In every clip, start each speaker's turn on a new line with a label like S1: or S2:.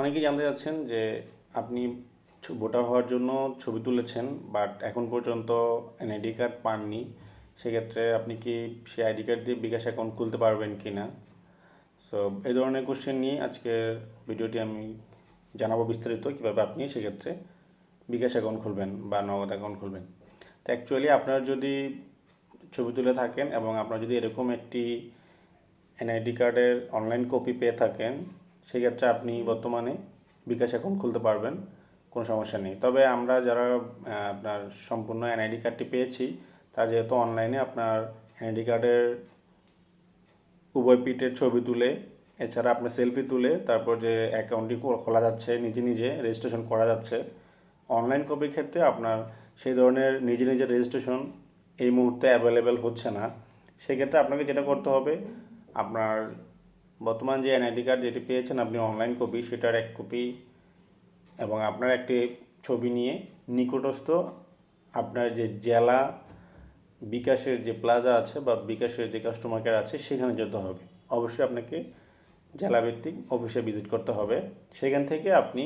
S1: অনেকেই জানতে চাচ্ছেন যে আপনি ভোটার হওয়ার জন্য ছবি তুলেছেন বাট এখন পর্যন্ত এনআইডি কার্ড পাননি। সেক্ষেত্রে আপনি কি সেই আইডি কার্ড দিয়ে বিকাশ অ্যাকাউন্ট খুলতে পারবেন কি না সো এই ধরনের কোশ্চেন নিয়ে আজকের ভিডিওটি আমি জানাব বিস্তারিত, কীভাবে আপনি সেক্ষেত্রে বিকাশ অ্যাকাউন্ট খুলবেন বা নগদ অ্যাকাউন্ট খুলবেন। তো অ্যাকচুয়ালি আপনার যদি ছবি তুলে থাকেন এবং আপনার যদি এরকম একটি এনআইডি কার্ডের অনলাইন কপি পেয়ে থাকেন সেক্ষেত্রে আপনি বর্তমানে বিকাশ অ্যাকাউন্ট খুলতে পারবেন কোনো সমস্যা নেই। তবে আমরা যারা আপনার সম্পূর্ণ এনআইডি কার্ডটি পেয়েছি তা যেহেতু অনলাইনে আপনার এনআইডি কার্ডের উভয় পিঠের ছবি তুলে এছাড়া আপনার সেলফি তুলে তারপর যে অ্যাকাউন্টটি খোলা যাচ্ছে নিজে নিজে রেজিস্ট্রেশন করা যাচ্ছে অনলাইন কপির ক্ষেত্রে আপনার সেই ধরনের নিজে নিজে রেজিস্ট্রেশন এই মুহূর্তে অ্যাভেলেবেল হচ্ছে না। সেক্ষেত্রে আপনাকে যেটা করতে হবে আপনার বর্তমান যে এনআইডি কার্ড যেটি পেয়েছেন আপনি অনলাইন কপি সেটার এক কপি এবং আপনার একটি ছবি নিয়ে নিকটস্থ আপনার যে জেলা বিকাশের যে প্লাজা আছে বা বিকাশের যে কাস্টমার কেয়ার আছে, সেখানে যেতে হবে। অবশ্যই আপনাকে জেলাভিত্তিক অফিসে ভিজিট করতে হবে। সেখান থেকে আপনি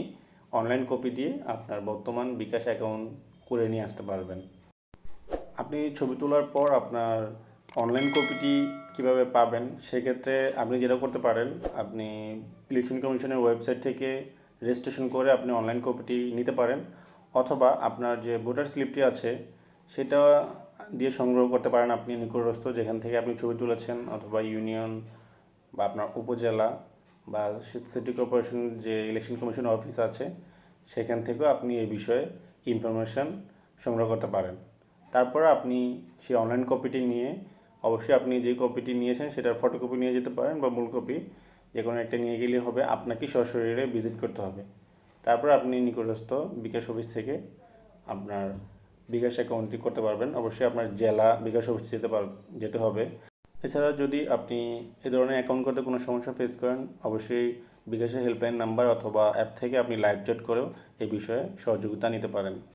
S1: অনলাইন কপি দিয়ে আপনার বর্তমান বিকাশ অ্যাকাউন্ট করে নিয়ে আসতে পারবেন। আপনি ছবি তোলার পর আপনার অনলাইন কপিটি কীভাবে পাবেন, সেক্ষেত্রে আপনি যেটা করতে পারেন, আপনি ইলেকশন কমিশনের ওয়েবসাইট থেকে রেজিস্ট্রেশন করে আপনি অনলাইন কপিটি নিতে পারেন, অথবা আপনার যে ভোটার স্লিপটি আছে, সেটা দিয়ে সংগ্রহ করতে পারেন আপনি নিকটস্থ যেখান থেকে আপনি ছবি তুলেছেন, অথবা ইউনিয়ন বা আপনার উপজেলা বা সিটি কর্পোরেশন যে ইলেকশন কমিশন অফিস আছে, সেখান থেকেও আপনি এই বিষয়ে ইনফরমেশান সংগ্রহ করতে পারেন। তারপর আপনি সেই অনলাইন কপিটি নিয়ে অবশ্যই আপনি যে কপিটি নিয়েছেন সেটার ফটোকপি নিয়ে যেতে পারেন বা মূল কপি যে কোনো একটা নিয়ে গেলে হবে, আপনাকে সশরীরে ভিজিট করতে হবে। তারপর আপনি নিকটস্থ বিকাশ অফিস থেকে আপনার বিকাশ অ্যাকাউন্টটি করতে পারবেন। অবশ্যই আপনার জেলা বিকাশ অফিস যেতে পার, যেতে হবে। এছাড়া যদি আপনি এ ধরনের অ্যাকাউন্ট করতে কোনো সমস্যা ফেস করেন, অবশ্যই বিকাশের হেল্পলাইন নাম্বার অথবা অ্যাপ থেকে আপনি লাইভ চ্যাট করেও এই বিষয়ে সহযোগিতা নিতে পারেন।